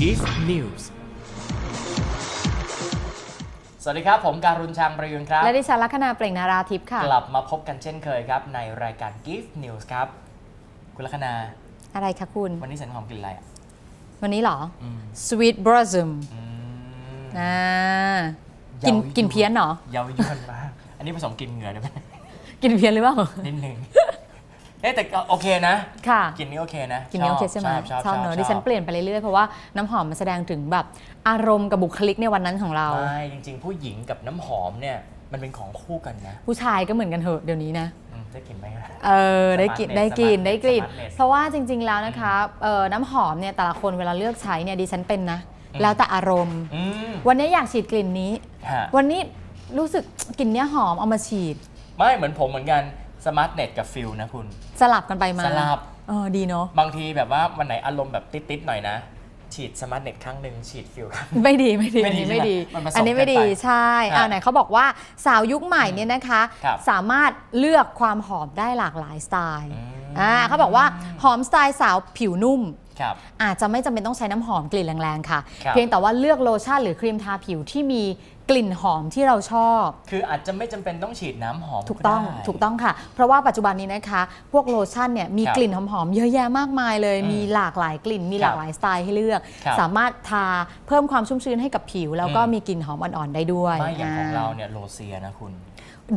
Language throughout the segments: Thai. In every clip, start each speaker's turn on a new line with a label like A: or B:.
A: Gift News สวัสดีครับ ผมการุณชางประยุนครับ
B: และดิฉันลัคนาเปล่งนาราทิพย์ค่ะ
A: กลับมาพบกันเช่นเคยครับ ในรายการ Gift News ครับ คุณลัคนา
B: อะไรคะคุณ
A: วันนี้สันหอมกลิ่นอะไรอะ
B: วันนี้เหรอ
A: อืม
B: Sweet Blossom
A: อืม
B: อ่ากิน
A: เย้ายวน
B: กินเพี้ยนเหรอ
A: เยาวยวนมาก อันนี้ผสมกลิ่นเหงื่อได้ไหม
B: กินเพี้ยนหรือเปล่า
A: นิดนึง เอ๊ะแต่ก็โอเคนะ
B: ค่ะ
A: กลิ่นนี้โอเคนะ
B: กินนี้โอเคใช่ไหม
A: ชอบ
B: ชอบเนอะดิฉันเป
A: ลี่ย
B: ลี่ยนไปเรื่อยๆ เพราะว่าน้ำหอมมันแสดงถึงแบบอารมณ์กับบุคลิกในวันนั้นของเรา
A: ไม่จริง ๆ ผู้หญิงกับน้ำหอมเนี่ยมันเป็นของคู่กันนะ
B: ผู้ชายก็เหมือนกันเหอะเดี๋ยวนี้นะ
A: อืมได้กลิ่นไหมครับ
B: เออได้กลิ่น
A: Smartness
B: ได้กลิ่น
A: Smartness
B: ได้กลิ่น
A: Smartness
B: เพราะว่าจริง ๆแล้วนะคะเออน้ำหอมเนี่ยแต่ละคนเวลาเลือกใช้เนี่ยดิฉันเป็นนะ
A: อืม
B: แล้วแต่อารมณ์
A: อืม
B: วันนี้อยากฉีดกลิ่นนี้
A: ฮะ
B: วันนี้รู้สึกกลิ่นเนี้ยหอมเอามาฉีด
A: ไม่เหมือนผมเหมือนกันสมาร์ทเน็ตกับฟิลนะคุณ
B: สลับกันไปมา
A: สลับ
B: เออดีเนาะ
A: บางทีแบบว่าวันไหนอารมณ์แบบติดๆหน่อยนะ ฉีดสมาร์ทเน็ตครั้งหนึ่งฉีดฟิลครั้ง
B: ไม่ดีไม่ดี
A: ไม่
B: อัน
A: ดี
B: นี้ไม่ดี
A: ใช่ไหมมันผสม
B: อันนี้ไม่ดี
A: กันไป
B: ใช่
A: ครับ
B: อ่าไหนเขาบอกว่าสาวยุคใหม่เนี่ยนะคะ
A: ครับ
B: สามารถเลือกความหอมได้หลากหลายสไตล์
A: อืม
B: อ่าเขาบอกว่าหอมสไตล์สาวผิวนุ่ม
A: ครับ
B: อาจจะไม่จำเป็นต้องใช้น้ำหอมกลิ่นแรงๆค่ะ
A: ครับ
B: เพียงแต่ว่าเลือกโลชั่นหรือครีมทาผิวที่มี กลิ่นหอมที่เราชอบ
A: คืออาจจะไม่จำเป็นต้องฉีดน้ำหอม
B: ถูกต้อง
A: ได้
B: ถูกต้องค่ะ เพราะว่าปัจจุบันนี้นะคะ พวกโลชั่นเนี่ยมี
A: ครับ
B: กลิ่นหอมๆเยอะแยะมากมายเลย
A: อืม
B: มีหลากหลายกลิ่น มีหลากหลายสไตล์ให้เลือก
A: ครับ
B: สามารถทาเพิ่มความชุ่มชื้นให้กับผิว แล้วก็
A: อืม
B: มีกลิ่นหอมอ่อนๆได้ด้วย
A: ไม่อย่างของ
B: อ่
A: เราเนี่ยโรเซียนะคุณ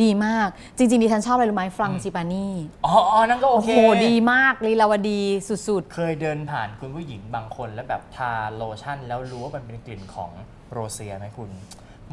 B: ดีมากจริงๆดิฉันชอบอะไรรู้ไหมฟรังจิปานี่
A: อ๋ออ๋อนั่นก็โอ
B: โอ้
A: เค
B: โหดีมากลีลาวดีสุด
A: เคยเดินผ่านคุณผู้หญิงบางคนแล้วแบบทาโลชั่น แล้วรู้ว่ามันเป็นกลิ่นของโรเซียไหมคุณ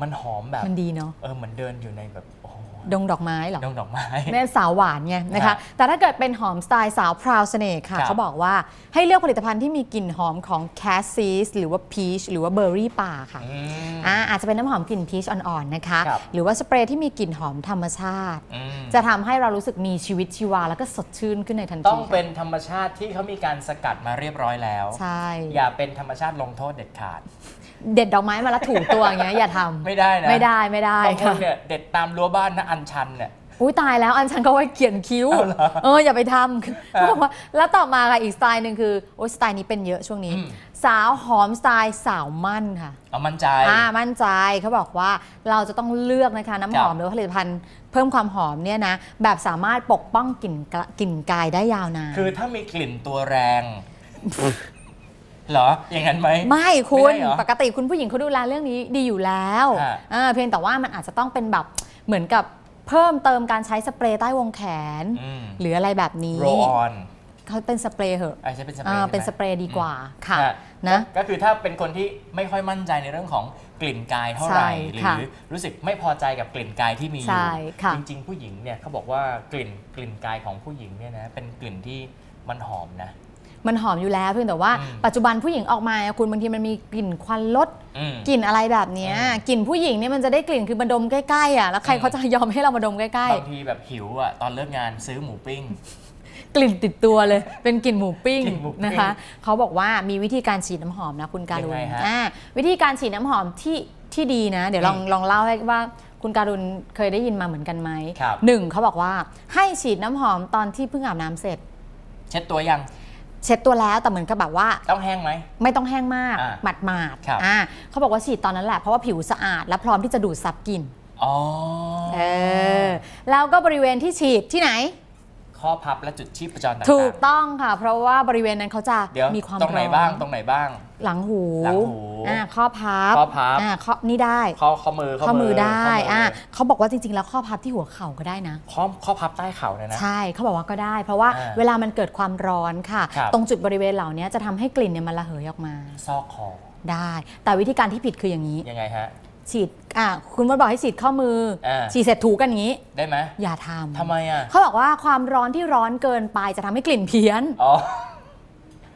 A: มันหอมแบบ
B: ๆมันดีเนาะ
A: เออเหมือนเดินอยู่ในแบบโอ้โห
B: ดงดอกไม้เหรอ
A: ดงดอกไม้
B: แม่สาวหวานไงนะ
A: ครั
B: คะ
A: บ
B: แต่ถ้าเกิดเป็นหอมสไตล์สาวพราวเสน่ห์ค่ะ
A: ครับ
B: เขาบอกว่าให้เลือกผลิตภัณฑ์ที่มีกลิ่นหอมของแคสซีสหรือว่าพีชหรือว่าเบอร์รี่ป่าค่ะ
A: อืม
B: อ่าอาจจะเป็นน้ำหอมกลิ่นพีชอ่อนๆนะคะ
A: ครับ
B: หรือว่าสเปรย์ที่มีกลิ่นหอมธรรมชาติ
A: อืม
B: จะทำให้เรารู้สึกมีชีวิตชีวา แล้วก็สดชื่นขึ้นในทันที
A: ต้องเป็น
B: ค่ะ
A: ธรรมชาติที่เขามีการสกัดมาเรียบร้อยแล้ว
B: ใช่
A: อย่าเป็นธรรมชาติลงโทษเด็ดขาด
B: เด็ดดอกไม้มาแล้วถูกตัวอย่างเงี้ยอย่าทำ
A: ไม่ได้นะ
B: ไม่ได้ไม่ได้
A: บางคน
B: ค่ะ
A: เนี่ยเด็ดตามรั้วบ้านนะอันชันเนี่ย
B: อุ้ยตายแล้วอันฉันก็ไว้เขียนคิ้ว
A: เอาเหรอ
B: เอออย่าไปทำเขาบอกว่าแล้วต่อมาค่ะอีกสไตล์หนึ่งคือโอ้ยสไตล์นี้เป็นเยอะช่วงนี้
A: อืม
B: สาวหอมสไตล์สาวมั่นค่ะ
A: เอามั่นใจ
B: อ่ามั่นใจเขาบอกว่าเราจะต้องเลือกนะคะน้ำหอม
A: ครับ
B: หรือว่าผลิตภัณฑ์เพิ่มความหอมเนี่ยนะแบบสามารถปกป้องกลิ่นกะกลิ่นกายได้ยาวนาน
A: คือถ้ามีกลิ่นตัวแรง เหรอ อย่างนั้นไหม
B: ไม่คุณ
A: ไม่ได้เหรอ
B: ปกติคุณผู้หญิงเขาดูแลเรื่องนี้ดีอยู่แล้ว
A: ฮะ
B: อ่าเพียงแต่ว่ามันอาจจะต้องเป็นแบบเหมือนกับเพิ่มเติมการใช้สเปรย์ใต้วงแขน
A: อืม
B: หรืออะไรแบบนี้
A: โรออน
B: เขาเป็นสเปรย์เหอะ
A: ไอ้ใช่เป็นสเปร
B: อ่า
A: ย์
B: เป็น
A: ใช่
B: ส
A: ไหม
B: เปรย์ดีกว่าค่ะ
A: ฮ
B: นะ
A: ก็ก็คือถ้าเป็นคนที่ไม่ค่อยมั่นใจในเรื่องของกลิ่นกายเท่าไหร่
B: ใช่
A: หรื
B: ค่ะ
A: อรู้สึกไม่พอใจกับกลิ่นกายที่มีอ
B: ใช่
A: ยู่
B: ค่ะ
A: จริง ๆ ผู้หญิงเนี่ยเขาบอกว่ากลิ่นกลิ่นกายของผู้หญิงเนี่ยนะเป็นกลิ่นที่มันหอมนะ
B: มันหอมอยู่แล้วเพียงแต่ว่า
A: อืม
B: ปัจจุบันผู้หญิงออกมาคุณบางทีมันมีกลิ่นควันรถ
A: อืม
B: กลิ่นอะไรแบบเนี้ย
A: อืม
B: กลิ่นผู้หญิงเนี่ยมันจะได้กลิ่นคือมาดมใกล้ๆอะแล้วใคร
A: อืม
B: เขาจะยอมให้เรามาดมใกล้
A: บางทีแบบหิวอะตอนเลิกงานซื้อหมูปิ้ง
B: ๆ กลิ่นติดตัวเลย เป็นกลิ่นหมูปิ้ง
A: กลิ่นหมูปิ้ง
B: นะคะเขาบอกว่ามีวิธีการฉีดน้ำหอมนะคุณการุ
A: ยั
B: ณ
A: งไงฮะ
B: อ่าวิธีการฉีดน้ำหอมที่ที่ดีนะ เดี๋ยวลอง
A: อืม
B: ลองเล่าให้ว่าคุณการุณเคยได้ยินมาเหมือนกันไหม
A: ครับ
B: หนึ่งเขาบอกว่าให้ฉีดน้ำหอมตอนที่เพิ่งอาบน้ำเสร็จ
A: เช็ดตัวยัง
B: เช็ดตัวแล้วแต่เหมือนกับแบบว่า
A: ต้องแห้งไหม
B: ไม่ต้องแห้งมาก
A: อ่า
B: หมาดหมาดๆ
A: ครับ
B: อ่าเขาบอกว่าฉีดตอนนั้นแหละเพราะว่าผิวสะอาดและพร้อมที่จะดูดซับกลิ่น
A: อ๋อ
B: เออแล้วก็บริเวณที่ฉีดที่ไหน
A: ข้อพับและจุดชีพจรต่าง
B: ถูกต้องค่ะ เพราะว่าบริเวณนั้นเขาจะ
A: เดี๋ยว
B: มีความ
A: ตรงไหน
B: ร้อ
A: บ้างตรงไหนบ้าง
B: หลังหู
A: หลังหู
B: อ่าข้อพับ
A: ข้อพับ
B: อ่าข้อนี่ได้
A: ข้อข้อมือ
B: ข้อมือได้
A: ข้อมื
B: อ่าเขาบอกว่าจริงๆ แล้วข้อพับที่หัวเข่าก็ได้นะ
A: ข้อข้อพับใต้เข่าเนี่ยนะ
B: ใช่เขาบอกว่าก็ได้ เพราะว่า
A: อ่า
B: เวลามันเกิดความร้อนค่ะ
A: ครับ
B: ตรงจุดบริเวณเหล่านี้จะทำให้กลิ่นเนี่ยมันระเหยออกมา
A: ซอกคอ
B: ได้ แต่วิธีการที่ผิดคืออย่างนี้
A: ยังไงฮะ
B: ฉีดอะคุณมดบอกให้ฉีดข้อมืออา ฉีดเสร็จถูกันอย่างนี้
A: ได้ไหม
B: อย่าทำ
A: ทำไมอะ
B: เขาบอกว่าความร้อนที่ร้อนเกินไปจะทำให้กลิ่นเพี้ยน
A: อ๋อ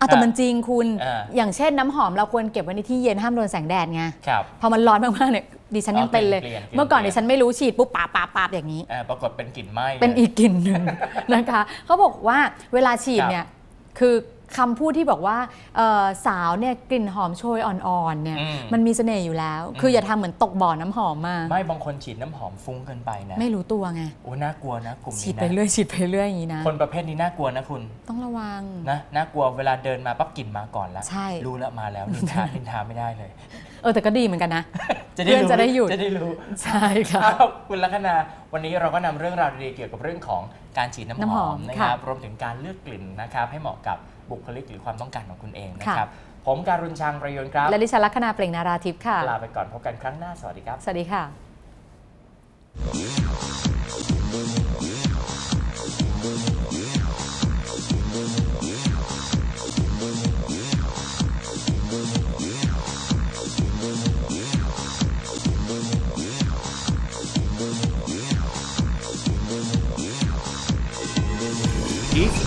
B: อะแต่มันจริงคุณ
A: อ่า
B: อย่างเช่นน้ำหอมเราควรเก็บไว้ในที่เย็นห้ามโดนแสงแดดไง
A: ครับ
B: พอมันร้อนมากๆเนี่ยดิฉันยัง
A: อ๋อ
B: เป็นเลย
A: เปลี่ยนเปลี่ยน
B: เมื่อก่อน
A: เปลี่
B: ดิ
A: ยน
B: ฉันไม่รู้ฉีดปุ๊บปาบปาบปาบอย่างนี้
A: อ่าปรากฏเป็นกลิ่นไหม้
B: เป็นอีกกลิ่นหนึ่ง นะคะ เขาบอกว่าเวลาฉีด
A: ครับ
B: เนี่ย คือ คำพูดที่บอกว่าเอ่อสาวเนี่ยกลิ่นหอมโชยอ่อนๆเนี่ย
A: อืม
B: มันมีเสน่ห์อยู่แล้ว คืออย่าทำเหมือนตกบ่อน้ำหอมมา
A: ไม่บางคนฉีดน้ำหอมฟุ้งเกินไปนะ
B: ไม่รู้ตัวไง
A: โอ้น่ากลัวนะกลุ่ม
B: ฉีด
A: นี้
B: ไป
A: นะ
B: เรื่อยฉีดไปเรื่อยอย่างนี้นะ
A: คนประเภทนี้น่ากลัวนะคุณ
B: ต้องระวัง
A: นะน่ากลัวเวลาเดินมาปั๊บกลิ่นมาก่อนแล้ว
B: ใช่
A: รู้แล้วมาแล้วนินทานินทาไม่ได้เลย
B: เออแต่ก็ดีเหมือนกันนะ
A: จะได้
B: เพื่อน
A: รู้
B: จะได้หยุด
A: จะได้รู้
B: ใช่ค่ะ
A: ครับคุณลัคนาวันนี้เราก็นำเรื่องราวดีๆเกี่ยวกับเรื่องของ การฉีดน้ำ
B: น้ำ
A: ห
B: ห
A: อ
B: อ
A: ม
B: ม
A: นะครับ
B: ค่ะ
A: รวมถึงการเลือกกลิ่นนะครับให้เหมาะกับบุคลิกหรือความต้องการของคุณเองนะ
B: ค่ะ
A: ครับ ผมการุณชังประยนต์ครับ
B: และดิฉันลัคนาเปล่งนาราทิพย์ค่ะ
A: ลาไปก่อนพบกันครั้งหน้า สวัสดีครับ
B: สวัสดีค่ะ Keith.